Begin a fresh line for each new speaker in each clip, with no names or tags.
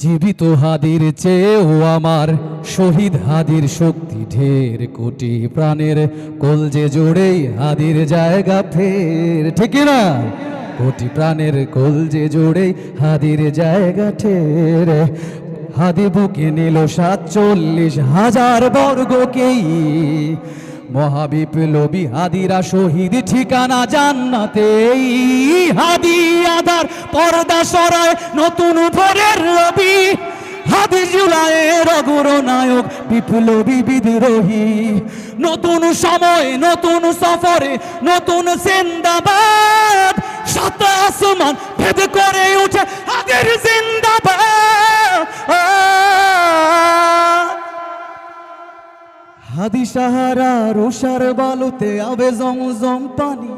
জীবিত হাদির চেয়েও আমার শহীদ হাদির শক্তি ঢের কোটি প্রাণের কলজে জোড়েই হাদির জায়গা ফের। ঠিক না কোটি প্রাণের কলজে জোড়েই হাদির জায়গা ঠের। হাদি বুকে নিল সাতচল্লিশ হাজার বর্গকেই। মহাবিপ্লবী হাদিরা শহীদ ঠিকানা জান্নাতেই হাদি আধার পর্দা সরায় নতুন ভোরের রবি। হাদি জুলাইয়ের অগ্রনায়ক বিপ্লবী বিদ্রোহী। নতুন সময়, নতুন সফরে, নতুন জিন্দাবাদ। সাত আসমান ভেদ করে উঠে হাদির জিন্দাবাদ। হাদি সাহারা রুষার বালুতে আবে জমজম পানি।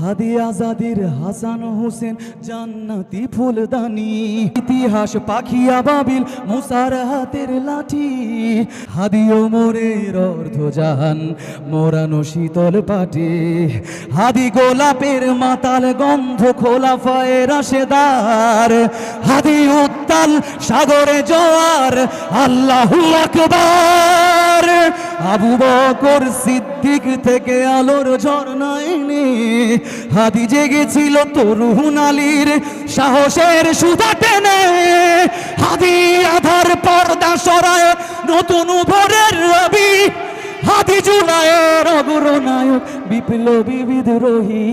হাদি আজাদির হাসান হোসেন জান্নাতি ফুলদানি। ইতিহাস পাখিয়া বাবিল মুসার হাতের লাঠি। হাদি ওমরের অর্ধ জাহান মোরানো শীতল পাটি। হাদি গোলাপের মাতাল গন্ধ খোলা ফায়ের রাশেদার। হাদি উত্তাল সাগরে জোয়ার, আল্লাহু আকবার। আবু বকর সিদ্দিক থেকে আলোর ঝর্ণা এনে হাদি জেগেছিল তরুণ আলীর সাহসের সুধা টেনে। হাদি আধার পর্দা সরায় নতুন ভোরের রবি। হাদি জুলাইয়ের অগ্রনায়ক বিপ্লবী বিদ্রোহী।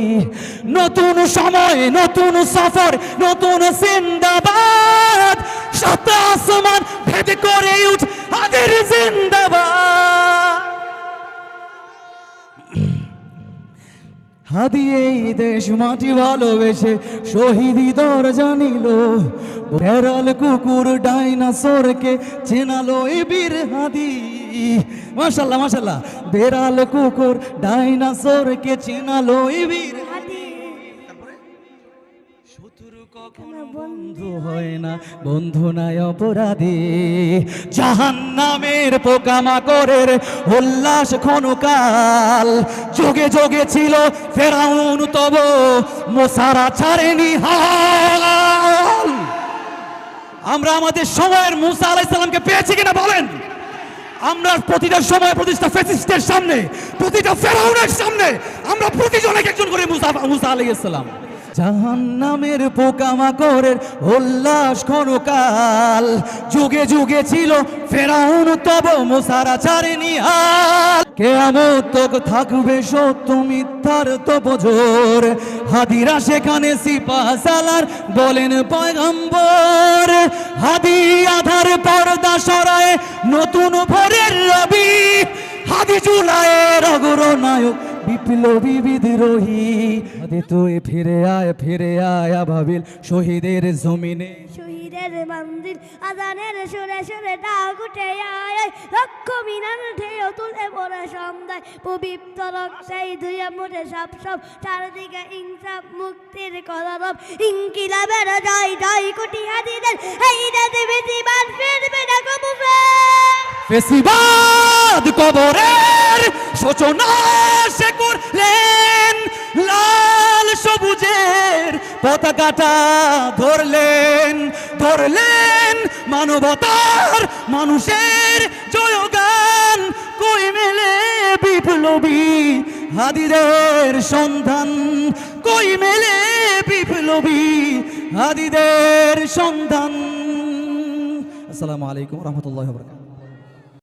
নতুন সময়, নতুন সফর, নতুন জিন্দাবাদ। সাত আসমান ভেদ করে উঠ হাদির জিন্দাবাদ হাদি এই দেশ মাটি ভালোবেসে শহীদি দর জানিল বেড়াল কুকুর ডাইনাসোরকে চেনালো এ বীর হাদি মাশাল্লাহ মাশাল্লাহ। বেড়াল কুকুর ডাইনাসোরকে চেনালো এ বীর শত্রু কখনো বন্ধু হয় না? বন্ধু নাই অপরাধী। জাহান নামের পোকামাকড়ের উল্লাস ক্ষণকাল। যোগে যোগে ছিল ফেরাউন তব মোসারা ছাড়েনি হাল। আমরা আমাদের সময়ের মুসা আলাইসাল্লামকে পেয়েছি কিনা বলেন? আমরা প্রতিটা সময় প্রতিষ্ঠা ফেসিস্টের সামনে প্রতিটা ফেরাউনের সামনে আমরা প্রতিজন এক একজন করে মুসা মুসা আলাইসাল্লাম জাহান নামের পোকামাকড়ের উল্লাস ক্ষণকাল। যুগে যুগে ছিল ফেরাউন, তব মোসারা ছাড়েনি হাল। কেয়ামত তক থাকবে সত্য মিথ্যার তপ জোর হাদিরা সেখানে সিপা সালার বলেন পয়গম্বর। হাদি আধার পর্দা সরায় নতুন ভোরের রবি। হাদি জুলাইয়ের অগ্রনায়ক বিপ্লবী বিদ্রোহী। তুই ফিরে আয় ফিরে আয় ভাবিল শহীদের জমিনে।
শহীদের মন্দির আজানের সুরে সুরে ডাক উঠে আয়। লক্ষ মিনার ঢেউ তুলে পড়ে সন্ধ্যায়। পবিত্র রক্তাই ধুয়ে মুঠে সব সব। চারদিকে ইনসাফ মুক্তির কলরব। ইনকিলাবের জয় জয় কোটি হাদিদের এই রাতে বেশি ফিরবে না কবু
ফেসিবাদ কবরের সূচনা। করলেন লাল সবুজের পতাকাটা ধরলেন ধরলেন মানবতার মানুষের জয়গান। কই মেলে বিপ্লবী হাদিদের সন্ধান? কই মেলে বিপ্লবী হাদিদের সন্ধান? আসসালামু আলাইকুম রহমতুল্লাহ বরকাত